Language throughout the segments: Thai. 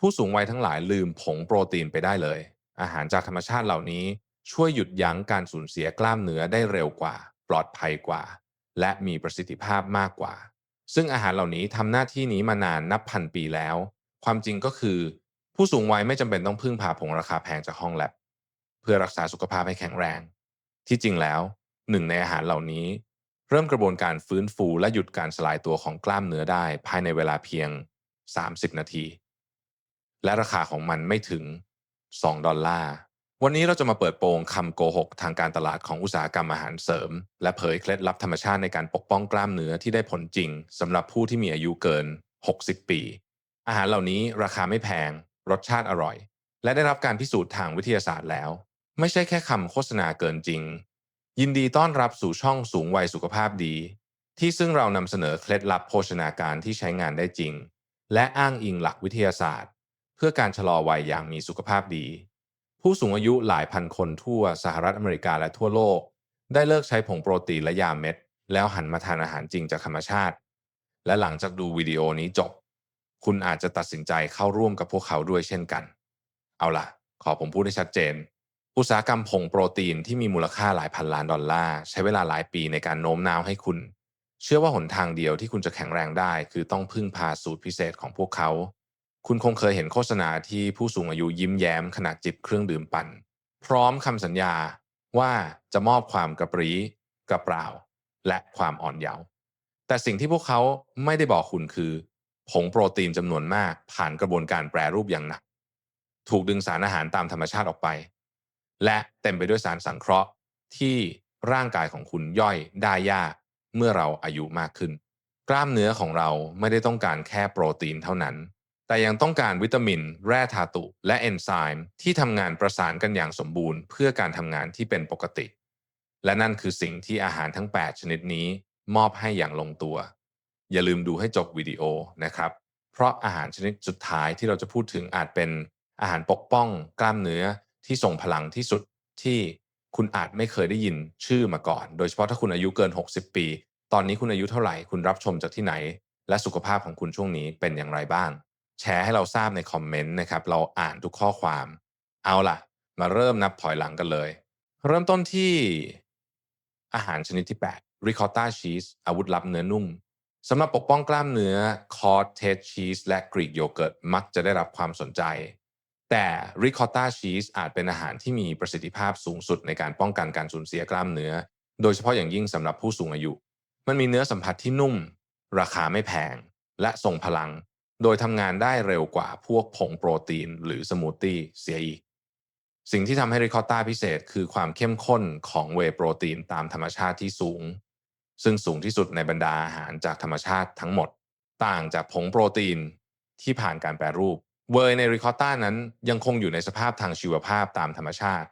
ผู้สูงวัยทั้งหลายลืมผงโปรตีนไปได้เลย อาหารจากธรรมชาติเหล่านี้ช่วยหยุดยั้งการสูญเสียกล้ามเนื้อได้เร็วกว่า ปลอดภัยกว่า และมีประสิทธิภาพมากกว่า ซึ่งอาหารเหล่านี้ทำหน้าที่นี้มานานนับพันปีแล้ว ความจริงก็คือ ผู้สูงวัยไม่จำเป็นต้องพึ่งพาผงราคาแพงจากห้องแลบเพื่อรักษาสุขภาพให้แข็งแรง ที่จริงแล้วหนึ่งในอาหารเหล่านี้ เริ่มกระบวนการฟื้นฟูและหยุดการสลายตัวของกล้ามเนื้อได้ภายในเวลาเพียง 30 นาที และราคาของมันไม่ถึง 2 ดอลลาร์ วันนี้เราจะมาเปิดโปงคำโกหกทางการตลาดของอุตสาหกรรมอาหารเสริม และเผยเคล็ดลับธรรมชาติในการปกป้องกล้ามเนื้อที่ได้ผลจริงสำหรับผู้ที่มีอายุเกิน 60 ปี อาหารเหล่านี้ราคาไม่แพง รสชาติอร่อย และได้รับการพิสูจน์ทางวิทยาศาสตร์แล้ว ไม่ใช่แค่คำโฆษณาเกินจริง ยินดีต้อนรับสู่ช่องสูงวัยสุขภาพดี ที่ซึ่งเรานำเสนอเคล็ดลับโภชนาการที่ใช้งานได้จริง และอ้างอิงหลักวิทยาศาสตร์ เพื่อการชะลอวัยอย่างมีสุขภาพดี ผู้สูงอายุหลายพันคนทั่วสหรัฐอเมริกาและทั่วโลก ได้เลิกใช้ผงโปรตีนและยาเม็ด แล้วหันมาทานอาหารจริงจากธรรมชาติ และหลังจากดูวิดีโอนี้จบ คุณอาจจะตัดสินใจเข้าร่วมกับพวกเขาด้วยเช่นกัน เอาล่ะ ขอผมพูดให้ชัดเจน อุตสาหกรรมผงโปรตีนที่มีมูลค่าหลายพันล้านดอลลาร์ใช้เวลาหลายปีในการโน้มน้าวให้คุณเชื่อว่าหนทางเดียวที่คุณจะแข็งแรงได้ คือต้องพึ่งพาสูตรพิเศษของพวกเขา คุณคงเคยเห็นโฆษณาที่ผู้สูงอายุยิ้มแย้มขณะจิบเครื่องดื่มปั่น พร้อมคำสัญญาว่าจะมอบความกระปรี้กระเปร่า และความอ่อนเยาว์แต่สิ่งที่พวกเขาไม่ได้บอกคุณคือ ผงโปรตีนจำนวนมากผ่านกระบวนการแปรรูปอย่างหนัก ถูกดึงสารอาหารตามธรรมชาติออกไป และเต็มไปด้วยสารสังเคราะห์ที่ร่างกายของคุณย่อยได้ยากเมื่อเราอายุมากขึ้น กล้ามเนื้อของเราไม่ได้ต้องการแค่โปรตีนเท่านั้น แต่ยังต้องการวิตามิน แร่ธาตุ และเอนไซม์ที่ทำงานประสานกันอย่างสมบูรณ์ เพื่อการทำงานที่เป็นปกติ และนั่นคือสิ่งที่อาหารทั้ง 8 ชนิดนี้ มอบให้อย่างลงตัว อย่าลืมดูให้จบวิดีโอนะครับ เพราะอาหารชนิดสุดท้ายที่เราจะพูดถึงอาจเป็นอาหารปกป้องกล้ามเนื้อที่ส่งพลังที่สุดที่คุณอาจไม่เคยได้ยินชื่อมาก่อน โดยเฉพาะถ้าคุณอายุเกิน 60 ปี ตอนนี้คุณอายุเท่าไหร่ คุณรับชมจากที่ไหน และสุขภาพของคุณช่วงนี้เป็นอย่างไรบ้าง แชร์ให้เราทราบในคอมเมนต์นะครับ เราอ่านทุกข้อความ เอาล่ะ มาเริ่มนับถอยหลังกันเลย เริ่มต้นที่อาหารชนิดที่8 Ricotta Cheese อาวุธลับเนื้อนุ่มสำหรับปกป้องกล้ามเนื้อคอร์เทสชีสและกรีกโยเกิร์ตมักจะได้รับความสนใจ แต่ริคอตตาชีสอาจเป็นอาหารที่มีประสิทธิภาพสูงสุดในการป้องกันการสูญเสียกล้ามเนื้อ โดยเฉพาะอย่างยิ่งสำหรับผู้สูงอายุ มันมีเนื้อสัมผัสที่นุ่ม ราคาไม่แพง และทรงพลัง โดยทำงานได้เร็วกว่าพวกผงโปรตีนหรือสมูทตี้เสียอีก สิ่งที่ทำให้ริคอตตาพิเศษคือความเข้มข้นของเวโปรตีนตามธรรมชาติที่สูง ซึ่งสูงที่สุดในบรรดาอาหารจากธรรมชาติทั้งหมด ต่างจากผงโปรตีนที่ผ่านการแปรรูป เวย์ในริคอตต้านั้นยังคงอยู่ในสภาพทางชีวภาพตามธรรมชาติ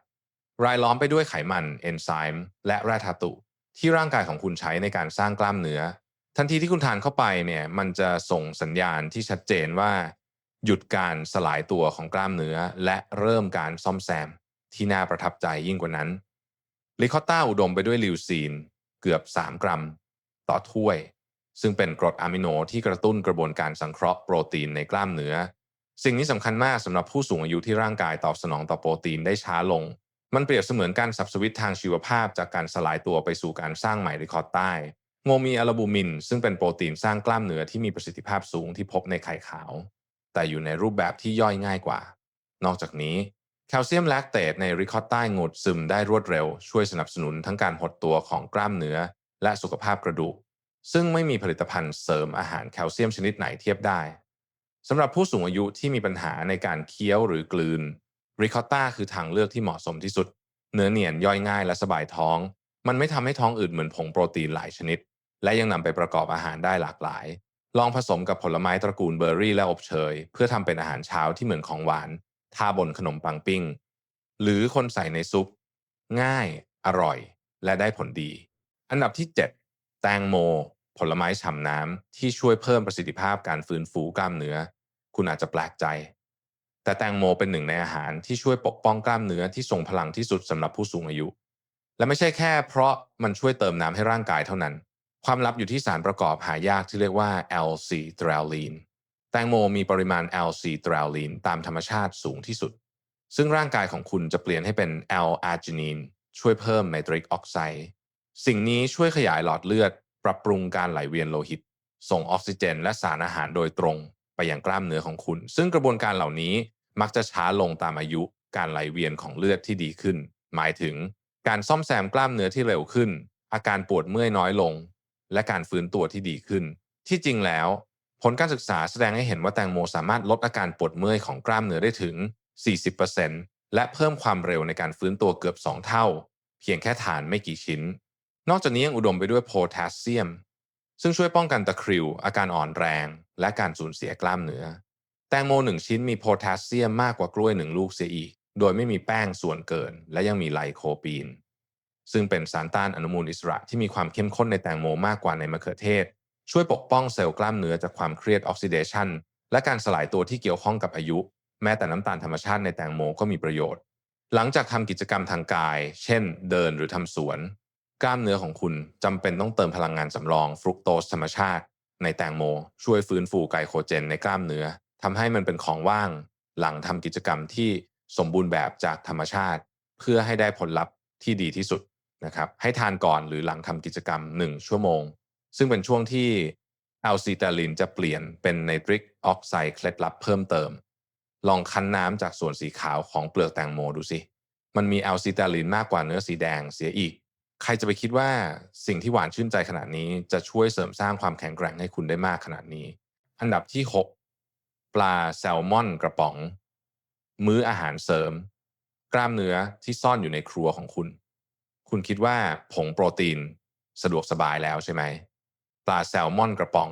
รายล้อมไปด้วยไขมัน เอนไซม์และแร่ธาตุที่ร่างกายของคุณใช้ในการสร้างกล้ามเนื้อ ทันทีที่คุณทานเข้าไปเนี่ยมันจะส่งสัญญาณที่ชัดเจนว่า หยุดการสลายตัวของกล้ามเนื้อ และเริ่มการซ่อมแซมที่น่าประทับใจยิ่งกว่านั้นริคอตต้าอุดมไปด้วยลิวซีน เกือบ 3 กรัม ต่อถ้วย ซึ่งเป็นกรดอะมิโนที่กระตุ้นกระบวนการสังเคราะห์โปรตีนในกล้ามเนื้อ สิ่งนี้สำคัญมากสำหรับผู้สูงอายุที่ร่างกายตอบสนองต่อโปรตีนได้ช้าลง มันเปรียบเสมือนการสับสวิตทางชีวภาพจากการสลายตัวไปสู่การสร้างใหม่ริคอตต้า งมีอะลาบูมิน ซึ่งเป็นโปรตีนสร้างกล้ามเนื้อที่มีประสิทธิภาพสูงที่พบในไข่ขาว แต่อยู่ในรูปแบบที่ย่อยง่ายกว่า นอกจากนี้แคลเซียมแลคเตตในริคอตต้างดซึมได้รวดเร็ว ช่วยสนับสนุนทั้งการหดตัวของกล้ามเนื้อ และสุขภาพกระดูก ซึ่งไม่มีผลิตภัณฑ์เสริมอาหารแคลเซียมชนิดไหนเทียบได้สำหรับผู้สูงอายุที่มีปัญหาในการเคี้ยวหรือกลืนริคอตต้าคือทางเลือกที่เหมาะสมที่สุด เนื้อเนียนย่อยง่ายและสบายท้อง มันไม่ทำให้ท้องอืดเหมือนผงโปรตีนหลายชนิด และยังนำไปประกอบอาหารได้หลากหลาย ลองผสมกับผลไม้ตระกูลเบอร์รี่และอบเชย เพื่อทำเป็นอาหารเช้าที่เหมือนของหวานทาบนขนมปังปิ้ง หรือคนใส่ในซุป ง่าย อร่อย และได้ผลดี อันดับที่ 7 แตงโม ผลไม้ฉ่ำน้ำที่ช่วยเพิ่มประสิทธิภาพการฟื้นฟูกล้ามเนื้อ คุณอาจจะแปลกใจ แต่แตงโมเป็นหนึ่งในอาหารที่ช่วยปกป้องกล้ามเนื้อที่ทรงพลังที่สุดสำหรับผู้สูงอายุ และไม่ใช่แค่เพราะมันช่วยเติมน้ำให้ร่างกายเท่านั้น ความลับอยู่ที่สารประกอบหายากที่เรียกว่า L-C-threonine แตงโมมีปริมาณ L-C ตรลลีนตามธรรมชาติสูงที่สุด ซึ่งร่างกายของคุณจะเปลี่ยนให้เป็น L-arginine ช่วยเพิ่มไนตริกออกไซด์สิ่งนี้ช่วยขยายหลอดเลือด ปรับปรุงการไหลเวียนโลหิต ส่งออกซิเจน และสารอาหารโดยตรง ไปยังกล้ามเนื้อของคุณ ซึ่งกระบวนการเหล่านี้มักจะช้าลงตามอายุการไหลเวียนของเลือดที่ดีขึ้น หมายถึงการซ่อมแซมกล้ามเนื้อที่เร็วขึ้น อาการปวดเมื่อยน้อยลง และการฟื้นตัวที่ดีขึ้น ที่จริงแล้ว ผลการศึกษาแสดงให้เห็นว่าแตงโมสามารถลดอาการปวดเมื่อยของกล้ามเนื้อได้ถึง 40%และเพิ่มความเร็วในการฟื้นตัวเกือบ 2 เท่า เพียงแค่ทานไม่กี่ชิ้น นอกจากนี้ยังอุดมไปด้วยโพแทสเซียม ซึ่งช่วยป้องกันตะคริว อาการอ่อนแรง และการสูญเสียกล้ามเนื้อ แตงโมหนึ่งชิ้นมีโพแทสเซียมมากกว่ากล้วยหนึ่งลูกเสียอีก โดยไม่มีแป้งส่วนเกิน และยังมีไลโคปีน ซึ่งเป็นสารต้านอนุมูลอิสระที่มีความเข้มข้นในแตงโมมากกว่าในมะเขือเทศ ช่วยปกป้องเซลล์กล้ามเนื้อจากความเครียดออกซิเดชันและการสลายตัวที่เกี่ยวข้องกับอายุ แม้แต่น้ำตาลธรรมชาติในแตงโมก็มีประโยชน์ หลังจากทำกิจกรรมทางกาย เช่น เดินหรือทำสวน กล้ามเนื้อของคุณจำเป็นต้องเติมพลังงานสำรองฟรุกโตสธรรมชาติ ในแตงโม ช่วยฟื้นฟูไกลโคเจนในกล้ามเนื้อทำให้มันเป็นของว่าง หลังทำกิจกรรมที่สมบูรณ์แบบจากธรรมชาติ เพื่อให้ได้ผลลัพธ์ที่ดีที่สุด นะครับให้ทานก่อนหรือหลังทำกิจกรรม 1 ชั่วโมง ซึ่งเป็นช่วงที่แอลซีตาลินจะเปลี่ยนเป็นไนตริกออกไซด์เคล็ดลับเพิ่มเติม ลองคั้นน้ำจากส่วนสีขาวของเปลือกแตงโมดูสิมันมีแอลซีตาลินมากกว่าเนื้อสีแดงเสียอีก ใครจะไปคิดว่าสิ่งที่หวานชื่นใจขนาดนี้จะช่วยเสริมสร้างความแข็งแกร่งให้คุณได้มากขนาดนี้ อันดับที่ 6 ปลาแซลมอนกระป๋อง มื้ออาหารเสริม กล้ามเนื้อที่ซ่อนอยู่ในครัวของคุณ คุณคิดว่าผงโปรตีนสะดวกสบายแล้วใช่ไหมปลาแซลมอนกระป๋อง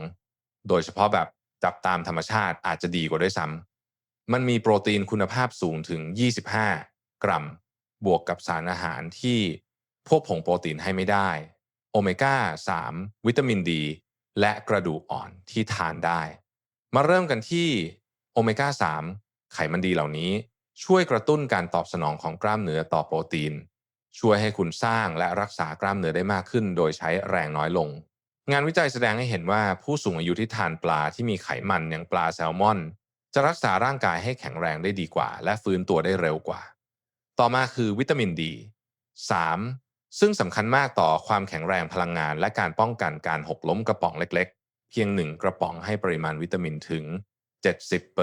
โดยเฉพาะแบบจับตามธรรมชาติอาจจะดีกว่าด้วยซ้ำมันมีโปรตีนคุณภาพสูงถึง 25 กรัม บวกกับสารอาหารที่พวกผงโปรตีนให้ไม่ได้ โอเมก้า 3 วิตามินดี และกระดูกอ่อนที่ทานได้ มาเริ่มกันที่โอเมก้า 3 ไขมันดีเหล่านี้ช่วยกระตุ้นการตอบสนองของกล้ามเนื้อต่อโปรตีน ช่วยให้คุณสร้างและรักษากล้ามเนื้อได้มากขึ้น โดยใช้แรงน้อยลง งานวิจัยแสดงให้เห็นว่าผู้สูงอายุที่ทานปลาที่มีไขมันอย่างปลาแซลมอน จะรักษาร่างกายให้แข็งแรงได้ดีกว่า และฟื้นตัวได้เร็วกว่า ต่อมาคือวิตามินดี 3. ซึ่งสำคัญมากต่อความแข็งแรงพลังงาน และการป้องกันการหกล้มกระป๋องเล็กๆ เพียงหนึ่งกระป๋องให้ปริมาณวิตามินถึง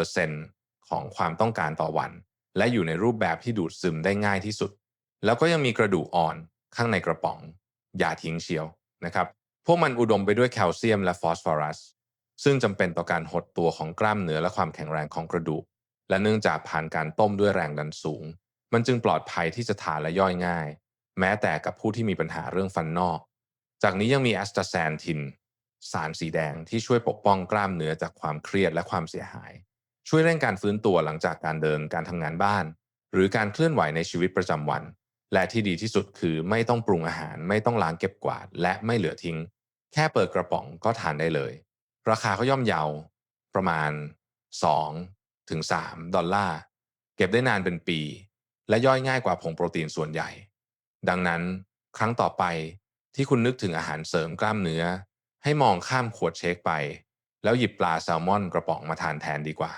70%ของความต้องการต่อวัน และอยู่ในรูปแบบที่ดูดซึมได้ง่ายที่สุด แล้วก็ยังมีกระดูกอ่อนข้างในกระป๋อง อย่าทิ้งเชียวนะครับ พวกมันอุดมไปด้วยแคลเซียมและฟอสฟอรัส ซึ่งจำเป็นต่อการหดตัวของกล้ามเนื้อและความแข็งแรงของกระดูก และเนื่องจากผ่านการต้มด้วยแรงดันสูง มันจึงปลอดภัยที่จะทานและย่อยง่าย แม้แต่กับผู้ที่มีปัญหาเรื่องฟันนอก จากนี้ยังมีแอสตาแซนทิน สารสีแดงที่ช่วยปกป้องกล้ามเนื้อจากความเครียดและความเสียหาย ช่วยเร่งการฟื้นตัวหลังจากการเดินการทำงานบ้าน หรือการเคลื่อนไหวในชีวิตประจำวัน และที่ดีที่สุดคือไม่ต้องปรุงอาหารไม่ต้องล้างเก็บกวาด และไม่เหลือทิ้ง แค่เปิดกระป๋องก็ทานได้เลย ราคาก็ย่อมเยาประมาณ2ถึง3ดอลลาร์เก็บได้นานเป็นปี และย่อยง่ายกว่าผงโปรตีนส่วนใหญ่ ดังนั้นครั้งต่อไปที่คุณนึกถึงอาหารเสริมกล้ามเนื้อ ให้มองข้ามขวดเชคไป แล้วหยิบปลาแซลมอนกระป๋องมาทานแทนดีกว่า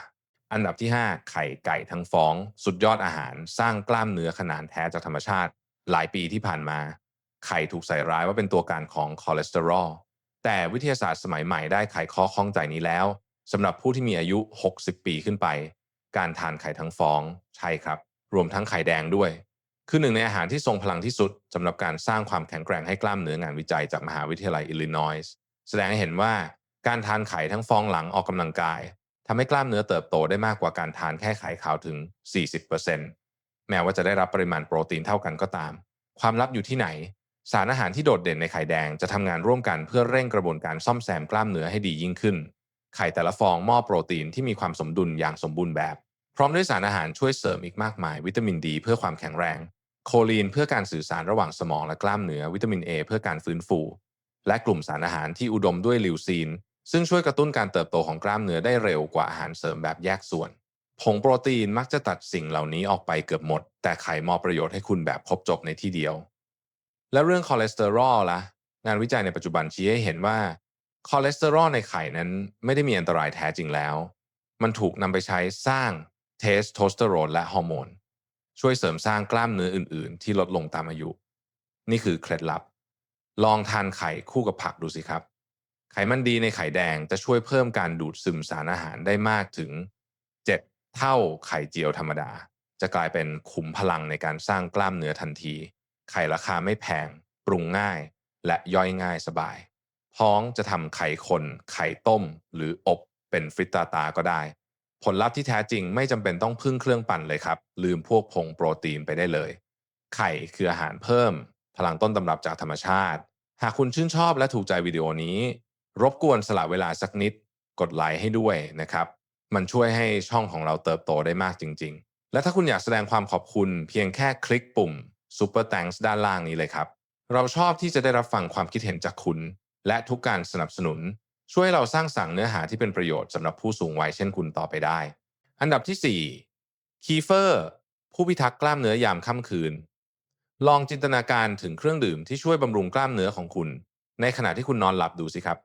อันดับที่ 5 ไข่ไก่ทั้งฟอง สุดยอดอาหาร สร้างกล้ามเนื้อขนาดแท้จากธรรมชาติ หลายปีที่ผ่านมา ไข่ถูกใส่ร้ายว่าเป็นตัวการของคอเลสเตอรอลแต่วิทยาศาสตร์สมัยใหม่ได้ไขข้อข้องใจนี้แล้วสำหรับผู้ที่มีอายุ 60 ปีขึ้นไป การทานไข่ทั้งฟอง ใช่ครับ รวมทั้งไข่แดงด้วย คือหนึ่งในอาหารที่ทรงพลังที่สุดสำหรับการสร้างความแข็งแกร่งให้กล้ามเนื้องานวิจัยจากมหาวิทยาลัยอิลลินอยส์แสดงให้เห็นว่าการทานไข่ทั้งฟองหลังออกกำลังกาย ทำให้กล้ามเนื้อเติบโตได้มากกว่าการทานแค่ไข่ขาวถึง 40%แม้ว่าจะได้รับปริมาณโปรตีนเท่ากันก็ตาม ความลับอยู่ที่ไหน สารอาหารที่โดดเด่นในไข่แดงจะทำงานร่วมกันเพื่อเร่งกระบวนการซ่อมแซมกล้ามเนื้อให้ดียิ่งขึ้น ไข่แต่ละฟองมอบโปรตีนที่มีความสมดุลอย่างสมบูรณ์แบบ พร้อมด้วยสารอาหารช่วยเสริมอีกมากมาย วิตามินดี เพื่อความแข็งแรง โคลีนเพื่อการสื่อสารระหว่างสมองและกล้ามเนื้อ วิตามิน A เพื่อการฟื้นฟู และกลุ่มสารอาหารที่อุดมด้วยลิวซีน ซึ่งช่วยกระตุ้นการเติบโตของกล้ามเนื้อได้เร็วกว่าอาหารเสริมแบบแยกส่วน ผงโปรตีนมักจะตัดสิ่งเหล่านี้ออกไปเกือบหมด แต่ไข่มอบประโยชน์ให้คุณแบบครบจบในที่เดียว และเรื่องคอเลสเตอรอลล่ะ งานวิจัยในปัจจุบันชี้ให้เห็นว่าคอเลสเตอรอลในไข่นั้นไม่ได้มีอันตรายแท้จริงแล้ว มันถูกนำไปใช้สร้างเทสโทสเตอโรนและฮอร์โมน ช่วยเสริมสร้างกล้ามเนื้ออื่น ๆ ที่ลดลงตามอายุ นี่คือเคล็ดลับ ลองทานไข่คู่กับผักดูสิครับ ไขมันดีในไข่แดงจะช่วยเพิ่มการดูดซึมสารอาหารได้มากถึง 7 เท่าไข่เจียวธรรมดา จะกลายเป็นขุมพลังในการสร้างกล้ามเนื้อทันที ไข่ราคาไม่แพง ปรุงง่าย และย่อยง่ายสบายพ้องจะทำไข่คน ไข่ต้ม หรืออบเป็นฟริตตาตาก็ได้ ผลลัพธ์ที่แท้จริงไม่จำเป็นต้องพึ่งเครื่องปั่นเลยครับ ลืมพวกผงโปรตีนไปได้เลย ไข่คืออาหารเพิ่ม พลังต้นตำรับจากธรรมชาติ หากคุณชื่นชอบและถูกใจวิดีโอนี้ รบกวนสละเวลาสักนิดกดไลค์ให้ด้วยนะครับ มันช่วยให้ช่องของเราเติบโตได้มากจริง ๆ และถ้าคุณอยากแสดงความขอบคุณเพียงแค่คลิกปุ่ม Super Thanks ด้านล่างนี้เลยครับ เราชอบที่จะได้รับฟังความคิดเห็นจากคุณ และทุกการสนับสนุน ช่วยเราสร้างสรรค์เนื้อหาที่เป็นประโยชน์สำหรับผู้สูงวัยเช่นคุณต่อไปได้ อันดับที่ 4 คีเฟอร์ผู้พิทักษ์กล้ามเนื้อยามค่ำคืน ลองจินตนาการถึงเครื่องดื่มที่ช่วยบำรุงกล้ามเนื้อของคุณ ในขณะที่คุณนอนหลับดูสิครับ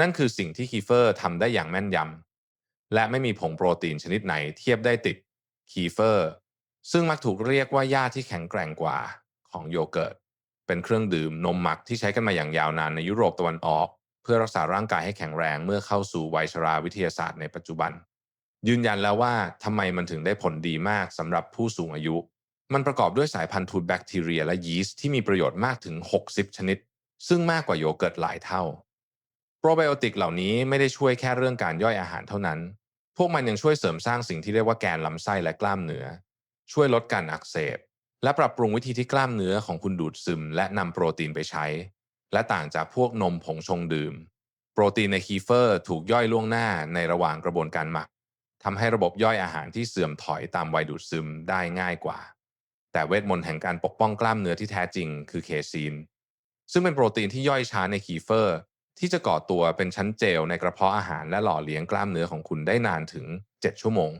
นั่นคือสิ่งที่คีเฟอร์ทำได้อย่างแม่นยำและไม่มีผงโปรตีนชนิดไหนเทียบได้ติดคีเฟอร์ ซึ่งมักถูกเรียกว่าหญ้าที่แข็งแกร่งกว่าของโยเกิร์ต เป็นเครื่องดื่มนมหมักที่ใช้กันมาอย่างยาวนานในยุโรปตะวันออก เพื่อรักษาร่างกายให้แข็งแรงเมื่อเข้าสู่วัยชราวิทยาศาสตร์ในปัจจุบัน ยืนยันแล้วว่าทำไมมันถึงได้ผลดีมากสำหรับผู้สูงอายุ มันประกอบด้วยสายพันธุ์ทูตแบคทีเรียและยีสต์ที่มีประโยชน์มากถึง 60 ชนิด ซึ่งมากกว่าโยเกิร์ตหลายเท่า โปรไบโอติกเหล่านี้ไม่ได้ช่วยแค่เรื่องการย่อยอาหารเท่านั้น พวกมันยังช่วยเสริมสร้างสิ่งที่เรียกว่าแกนลำไส้และกล้ามเนื้อ ช่วยลดการอักเสบ และปรับปรุงวิธีที่กล้ามเนื้อของคุณดูดซึม และนำโปรตีนไปใช้ และต่างจากพวกนมผงชงดื่ม โปรตีนในคีเฟอร์ถูกย่อยล่วงหน้าในระหว่างกระบวนการหมักทำให้ระบบย่อยอาหารที่เสื่อมถอยตามวัยดูดซึมได้ง่ายกว่า แต่เวทมนต์แห่งการปกป้องกล้ามเนื้อที่แท้จริง คือเคซีน ซึ่งเป็นโปรตีนที่ย่อยช้าในคีเฟอร์ ที่จะก่อตัวเป็นชั้นเจลในกระเพาะอาหารและหล่อเลี้ยงกล้ามเนื้อของคุณได้นานถึง 7 ชั่วโมง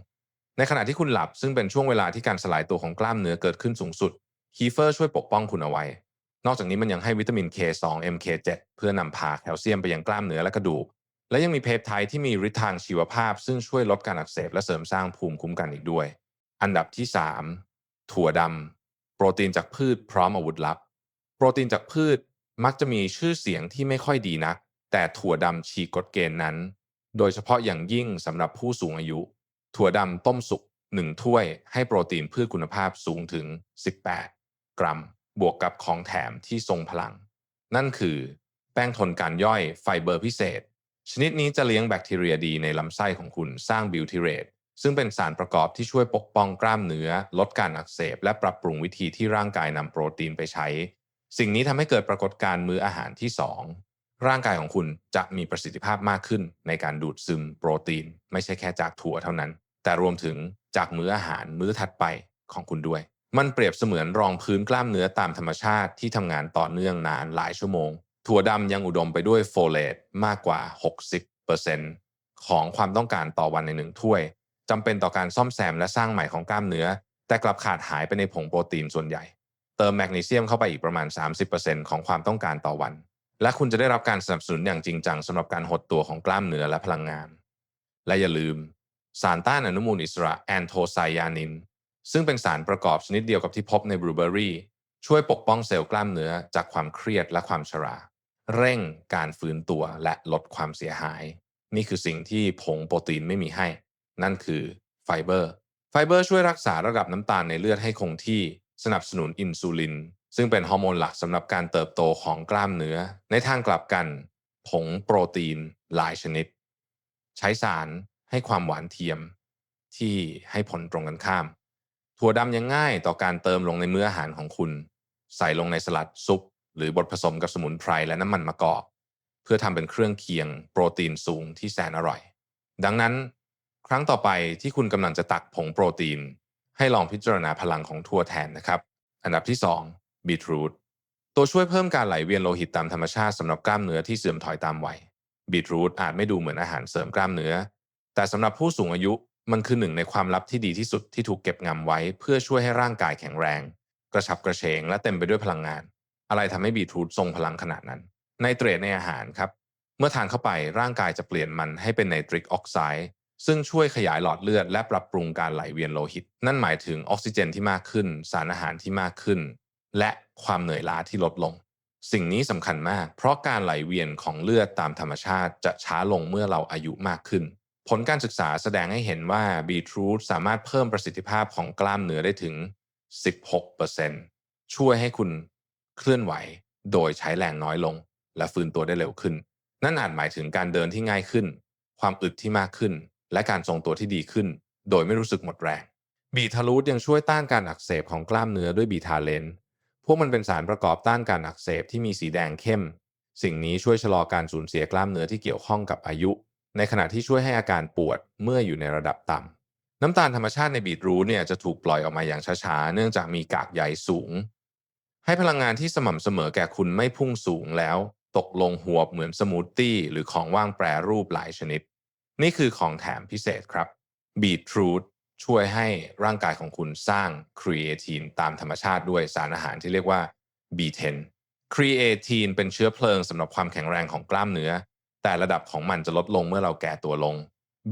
ในขณะที่คุณหลับซึ่งเป็นช่วงเวลาที่การสลายตัวของกล้ามเนื้อเกิดขึ้นสูงสุดคีเฟอร์ช่วยปกป้องคุณเอาไว้ นอกจากนี้มันยังให้วิตามิน K2 MK7 เพื่อนำพาแคลเซียมไปยังกล้ามเนื้อและกระดูก และยังมีเพปไทด์ที่มีฤทธิ์ทางชีวภาพ ซึ่งช่วยลดการอักเสบและเสริมสร้างภูมิคุ้มกันอีกด้วย อันดับที่ 3 ถั่วดำโปรตีนจากพืชพร้อมอาวุธลับ โปรตีนจากพืช มักจะมีชื่อเสียงที่ไม่ค่อยดีนัก แต่ถั่วดำฉีกกฎเกณฑ์นั้น โดยเฉพาะอย่างยิ่งสำหรับผู้สูงอายุ ถั่วดำต้มสุก1ถ้วยให้โปรตีนพืชคุณภาพสูงถึง 18 กรัม บวกกับของแถมที่ทรงพลัง นั่นคือ แป้งทนการย่อยไฟเบอร์พิเศษ ชนิดนี้จะเลี้ยงแบคทีเรียดีในลำไส้ของคุณสร้างบิวทิเรตซึ่งเป็นสารประกอบที่ช่วยปกป้องกล้ามเนื้อ ลดการอักเสบ และปรับปรุงวิธีที่ร่างกายนำโปรตีนไปใช้ สิ่งนี้ทำให้เกิดปรากฏการณ์มื้ออาหารที่ 2 ร่างกายของคุณจะมีประสิทธิภาพมากขึ้น ในการดูดซึมโปรตีน ไม่ใช่แค่จากถั่วเท่านั้น แต่รวมถึงจากมื้ออาหารมื้อถัดไปของคุณด้วย มันเปรียบเสมือนรองพื้นกล้ามเนื้อตามธรรมชาติที่ทำงานต่อเนื่องนานหลายชั่วโมง ถั่วดำยังอุดมไปด้วยโฟเลตมากกว่า 60%ของความต้องการต่อวันในหนึ่งถ้วยจำเป็นต่อการซ่อมแซมและสร้างใหม่ของกล้ามเนื้อ แต่กลับขาดหายไปในผงโปรตีนส่วนใหญ่ เติมแมกนีเซียมเข้าไปอีกประมาณ 30%ของความต้องการต่อวัน และคุณจะได้รับการสนับสนุนอย่างจริงจังสำหรับการหดตัวของกล้ามเนื้อและพลังงาน และอย่าลืม สารต้านอนุมูลอิสระแอนโทไซยานิน ซึ่งเป็นสารประกอบชนิดเดียวกับที่พบในบลูเบอร์รี่ช่วยปกป้องเซลล์กล้ามเนื้อจากความเครียดและความชรา เร่งการฟื้นตัวและลดความเสียหาย นี่คือสิ่งที่ผงโปรตีนไม่มีให้ นั่นคือไฟเบอร์ ไฟเบอร์ช่วยรักษาระดับน้ำตาลในเลือดให้คงที่ สนับสนุนอินซูลิน ซึ่งเป็นฮอร์โมนหลักสำหรับการเติบโตของกล้ามเนื้อ ในทางกลับกัน ผงโปรตีนหลายชนิด ใช้สารให้ความหวานเทียม ที่ให้ผลตรงกันข้าม ถั่วดำยังง่ายต่อการเติมลงในมื้ออาหารของคุณ ใส่ลงในสลัดซุป หรือบดผสมกับสมุนไพรและน้ำมันมะกอกเพื่อทำเป็นเครื่องเคียงโปรตีนสูงที่แสนอร่อย ดังนั้น ครั้งต่อไปที่คุณกำลังจะตักผงโปรตีน ให้ลองพิจารณาพลังของถั่วแทนนะครับ อันดับที่2บีทรูทตัวช่วยเพิ่มการไหลเวียนโลหิตตามธรรมชาติสำหรับกล้ามเนื้อที่เสื่อมถอยตามวัยบีทรูทอาจไม่ดูเหมือนอาหารเสริมกล้ามเนื้อ แต่สำหรับผู้สูงอายุมันคือหนึ่งในความลับที่ดีที่สุดที่ถูกเก็บงำไว้ เพื่อช่วยให้ร่างกายแข็งแรง กระฉับกระเฉงและเต็มไปด้วยพลังงาน อะไรทำให้บีทรูททรงพลังขนาดนั้น ไนเตรตในอาหารครับ เมื่อทานเข้าไปร่างกายจะเปลี่ยนมันให้เป็นไนตริกออกไซด์ ซึ่งช่วยขยายหลอดเลือดและปรับปรุงการไหลเวียนโลหิต นั่นหมายถึงออกซิเจนที่มากขึ้น สารอาหารที่มากขึ้น และความเหนื่อยล้าที่ลดลง สิ่งนี้สำคัญมาก เพราะการไหลเวียนของเลือดตามธรรมชาติจะช้าลงเมื่อเราอายุมากขึ้น ผลการศึกษาแสดงให้เห็นว่าบีทรูทสามารถเพิ่มประสิทธิภาพของกล้ามเนื้อได้ถึง 16%ช่วยให้คุณเคลื่อนไหว โดยใช้แรงน้อยลง และฟื้นตัวได้เร็วขึ้น นั่นอาจหมายถึงการเดินที่ง่ายขึ้น ความอึดที่มากขึ้น และการทรงตัวที่ดีขึ้น โดยไม่รู้สึกหมดแรง บีทารูทยังช่วยต้านการอักเสบของกล้ามเนื้อด้วยบีทาเลนพวกมันเป็นสารประกอบต้านการอักเสบที่มีสีแดงเข้ม สิ่งนี้ช่วยชะลอการสูญเสียกล้ามเนื้อที่เกี่ยวข้องกับอายุ ในขณะที่ช่วยให้อาการปวดเมื่ออยู่ในระดับต่ำน้ำตาลธรรมชาติในบีทรูทเนี่ยจะถูกปล่อยออกมาอย่างช้าๆ เนื่องจากมีกากใยสูง ให้พลังงานที่สม่ำเสมอแก่คุณไม่พุ่งสูงแล้ว ตกลงหัวเหมือนสมูทตี้หรือของว่างแปรรูปหลายชนิด นี่คือของแถมพิเศษครับบีทรูทช่วยให้ร่างกายของคุณสร้างครีเอทีนตามธรรมชาติด้วยสารอาหารที่เรียกว่า B10 ครีเอทีนเป็นเชื้อเพลิงสำหรับความแข็งแรงของกล้ามเนื้อ แต่ระดับของมันจะลดลงเมื่อเราแก่ตัวลง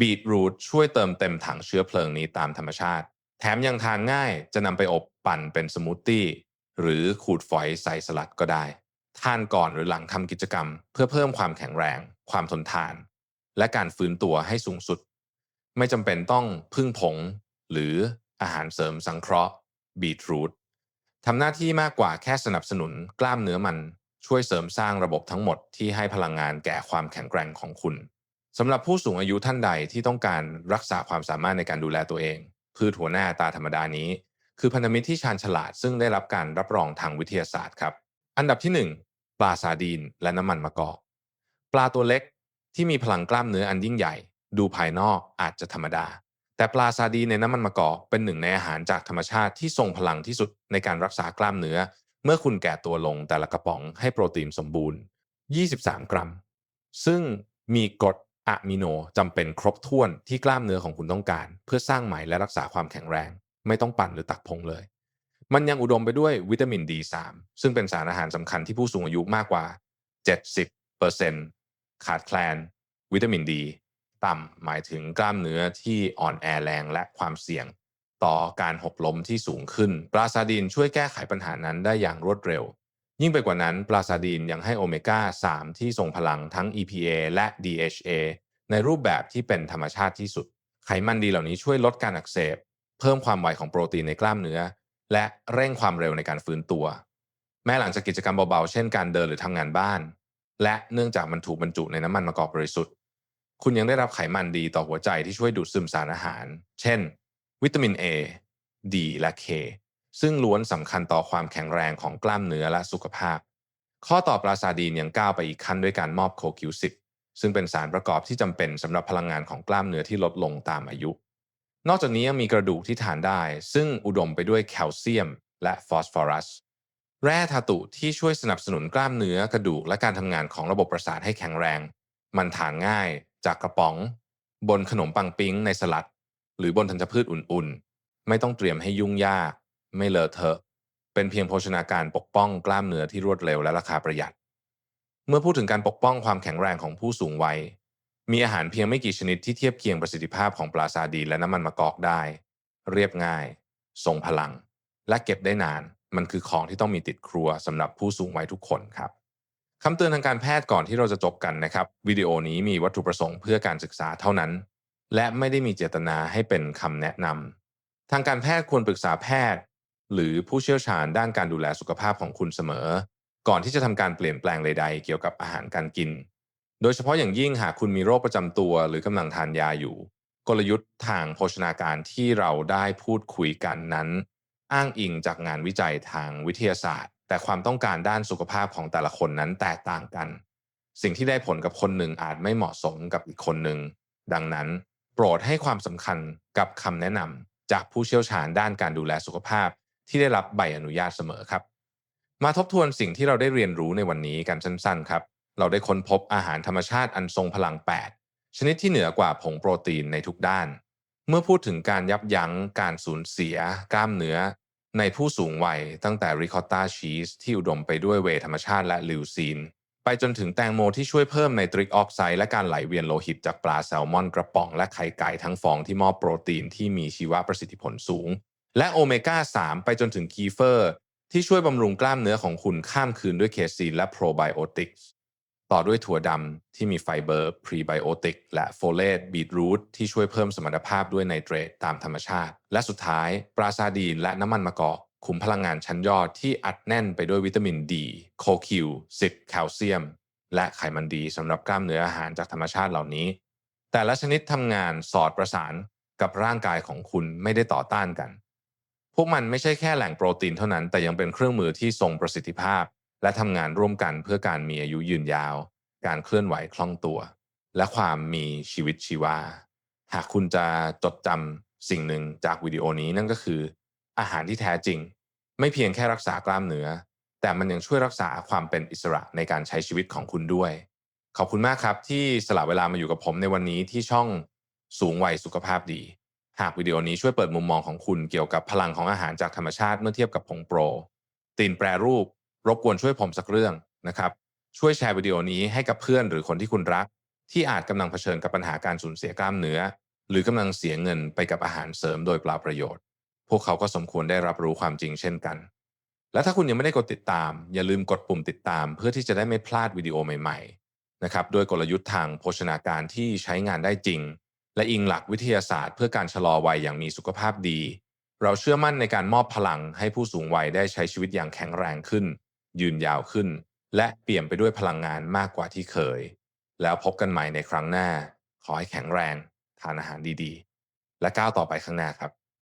บีทรูทช่วยเติมเต็มถังเชื้อเพลิงนี้ตามธรรมชาติ แถมยังทานง่ายจะนำไปอบปั่นเป็นสมูทตี้หรือขูดฝอยใส่สลัดก็ได้ ทานก่อนหรือหลังทำกิจกรรม เพื่อเพิ่มความแข็งแรง ความทนทาน และการฟื้นตัวให้สูงสุด ไม่จำเป็นต้องพึ่งผง หรืออาหารเสริมสังเคราะห์บีทรูททำหน้าที่มากกว่าแค่สนับสนุนกล้ามเนื้อมัน ช่วยเสริมสร้างระบบทั้งหมดที่ให้พลังงานแก่ความแข็งแกร่งของคุณสำหรับผู้สูงอายุท่านใดที่ต้องการรักษาความสามารถในการดูแลตัวเอง พืชหัวหน้าตาธรรมดานี้ คือพันธมิตรที่ชาญฉลาดซึ่งได้รับการรับรองทางวิทยาศาสตร์ครับ อันดับที่ 1 ปลาซาดีนและน้ำมันมะกอก ปลาตัวเล็ก ที่มีพลังกล้ามเนื้ออันยิ่งใหญ่ ดูภายนอกอาจจะธรรมดา แต่ปลาซาดีในน้ำมันมะกอกเป็นหนึ่งในอาหารจากธรรมชาติที่ทรงพลังที่สุดในการรักษากล้ามเนื้อ เมื่อคุณแก่ตัวลงแต่ละกระป๋องให้โปรตีนสมบูรณ์ 23 กรัม ซึ่งมีกรดอะมิโนจำเป็นครบถ้วนที่กล้ามเนื้อของคุณต้องการ เพื่อสร้างใหม่และรักษาความแข็งแรง ไม่ต้องปั่นหรือตักผงเลย มันยังอุดมไปด้วยวิตามิน D3 ซึ่งเป็นสารอาหารสำคัญที่ผู้สูงอายุมากกว่า 70% ขาดแคลนวิตามินดีต่ำหมายถึงกล้ามเนื้อที่อ่อนแอแรงและความเสี่ยง ต่อการหกล้มที่สูงขึ้น ปลาซาดีนช่วยแก้ไขปัญหานั้นได้อย่างรวดเร็ว ยิ่งไปกว่านั้น ปลาซาดีนยังให้โอเมก้า 3 ที่ทรงพลังทั้ง EPA และ DHA ในรูปแบบที่เป็นธรรมชาติที่สุด ไขมันดีเหล่านี้ช่วยลดการอักเสบ เพิ่มความไวของโปรตีนในกล้ามเนื้อ และเร่งความเร็วในการฟื้นตัว แม้หลังจากกิจกรรมเบาๆ เช่นการเดินหรือทำงานบ้าน และเนื่องจากมันถูกบรรจุในน้ำมันมะกอกบริสุทธิ์ คุณยังได้รับไขมันดีต่อหัวใจที่ช่วยดูดซึมสารอาหาร เช่น วิตามิน A D และ K ซึ่งล้วนสำคัญต่อความแข็งแรงของกล้ามเนื้อและสุขภาพ ข้อต่อปลาซาดีนยังก้าวไปอีกขั้นด้วยการมอบโคคิวสิบซึ่งเป็นสารประกอบที่จำเป็นสำหรับพลังงานของกล้ามเนื้อที่ลดลงตามอายุ นอกจากนี้ยังมีกระดูกที่ทานได้ ซึ่งอุดมไปด้วยแคลเซียม และฟอสฟอรัส แร่ธาตุที่ช่วยสนับสนุนกล้ามเนื้อกระดูกและการทำงานของระบบประสาทให้แข็งแรง มันทานง่าย จากกระป๋อง บนขนมปังปิ้งในสลัด หรือบนธัญพืชอุ่นๆ ไม่ต้องเตรียมให้ยุ่งยาก ไม่เลอะเทอะ เป็นเพียงโภชนาการปกป้องกล้ามเนื้อที่รวดเร็วและราคาประหยัด เมื่อพูดถึงการปกป้องความแข็งแรงของผู้สูงวัย มีอาหารเพียงไม่กี่ชนิดที่เทียบเคียงประสิทธิภาพของปลาซาดีและน้ำมันมะกอกได้ เรียบง่าย ทรงพลัง และเก็บได้นาน มันคือของที่ต้องมีติดครัวสำหรับผู้สูงวัยทุกคนครับคำเตือนทางการแพทย์ก่อนที่เราจะจบกันนะครับ วิดีโอนี้มีวัตถุประสงค์เพื่อการศึกษาเท่านั้น และไม่ได้มีเจตนาให้เป็นคำแนะนำทางการแพทย์ควรปรึกษาแพทย์ หรือผู้เชี่ยวชาญด้านการดูแลสุขภาพของคุณเสมอ ก่อนที่จะทำการเปลี่ยนแปลงใดๆ เกี่ยวกับอาหารการกิน โดยเฉพาะอย่างยิ่งหากคุณมีโรคประจำตัว หรือกำลังทานยาอยู่ กลยุทธ์ทางโภชนาการที่เราได้พูดคุยกันนั้น อ้างอิงจากงานวิจัยทางวิทยาศาสตร์ แต่ความต้องการด้านสุขภาพของแต่ละคนนั้นแตกต่างกัน สิ่งที่ได้ผลกับคนหนึ่งอาจไม่เหมาะสมกับอีกคนหนึ่ง ดังนั้น โปรดให้ความสำคัญกับคำแนะนำจากผู้เชี่ยวชาญด้านการดูแลสุขภาพ ที่ได้รับใบอนุญาตเสมอครับ มาทบทวนสิ่งที่เราได้เรียนรู้ในวันนี้กันสั้นๆ ครับ เราได้ค้นพบอาหารธรรมชาติอันทรงพลัง 8 ชนิดที่เหนือกว่าผงโปรตีนในทุกด้าน เมื่อพูดถึงการยับยั้งการสูญเสีย กล้ามเนื้อ ในผู้สูงวัยตั้งแต่ริคอตตาชีสที่อุดมไปด้วยเวยธรรมชาติและลิวซีน ไปจนถึงแตงโมที่ช่วยเพิ่มไนตริกออกไซด์และการไหลเวียนโลหิตจากปลาแซลมอนกระป๋องและไข่ไก่ทั้งฟองที่มอบโปรตีนที่มีชีวประสิทธิผลสูง และโอเมก้า 3 ไปจนถึงคีเฟอร์ ที่ช่วยบำรุงกล้ามเนื้อของคุณข้ามคืนด้วยเคซีนและโปรไบโอติกส์ ต่อด้วยถั่วดำที่มีไฟเบอร์พรีไบโอติกและโฟเลตบีทรูทที่ช่วยเพิ่มสมรรถภาพด้วยไนเตรตตามธรรมชาติ และสุดท้าย ปราซาดีนและน้ำมันมะกอกขุมพลังงานชั้นยอดที่อัดแน่นไปด้วยวิตามินดีโคคิวซิตแคลเซียม และไขมันดีสำหรับกล้ามเนื้ออาหารจากธรรมชาติเหล่านี้ แต่ละชนิดทำงานสอดประสานกับร่างกายของคุณไม่ได้ต่อต้านกัน พวกมันไม่ใช่แค่แหล่งโปรตีนเท่านั้น แต่ยังเป็นเครื่องมือที่ทรงประสิทธิภาพ และทำงานร่วมกันเพื่อการมีอายุยืนยาว การเคลื่อนไหวคล่องตัว และความมีชีวิตชีวา หากคุณจะจดจำสิ่งหนึ่งจากวิดีโอนี้นั่นก็คือ อาหารที่แท้จริง ไม่เพียงแค่รักษากล้ามเนื้อ แต่มันยังช่วยรักษาความเป็นอิสระในการใช้ชีวิตของคุณด้วย ขอบคุณมากครับที่สละเวลามาอยู่กับผมในวันนี้ที่ช่องสูงวัยสุขภาพดี หากวิดีโอนี้ช่วยเปิดมุมมองของคุณเกี่ยวกับพลังของอาหารจากธรรมชาติเมื่อเทียบกับผงโปรตีนแปรรูป รบกวนช่วยผมสักเรื่องนะครับ ช่วยแชร์วิดีโอนี้ให้กับเพื่อนหรือคนที่คุณรัก ที่อาจกำลังเผชิญกับปัญหาการสูญเสียกล้ามเนื้อ หรือกำลังเสียเงินไปกับอาหารเสริมโดยเปล่าประโยชน์ พวกเขาก็สมควรได้รับรู้ความจริงเช่นกัน และถ้าคุณยังไม่ได้กดติดตาม อย่าลืมกดปุ่มติดตาม เพื่อที่จะได้ไม่พลาดวิดีโอใหม่ๆนะครับด้วยกลยุทธ์ทางโภชนาการที่ใช้งานได้จริง และอิงหลักวิทยาศาสตร์ เพื่อการชะลอวัยอย่างมีสุขภาพดี เราเชื่อมั่นในการมอบพลังให้ผู้สูงวัยได้ใช้ชีวิตอย่างแข็งแรงขึ้น ยืนยาวขึ้น และเปี่ยมไปด้วยพลังงานมากกว่าที่เคย แล้วพบกันใหม่ในครั้งหน้า ขอให้แข็งแรง ทานอาหารดีๆ และก้าวต่อไปข้างหน้าครับ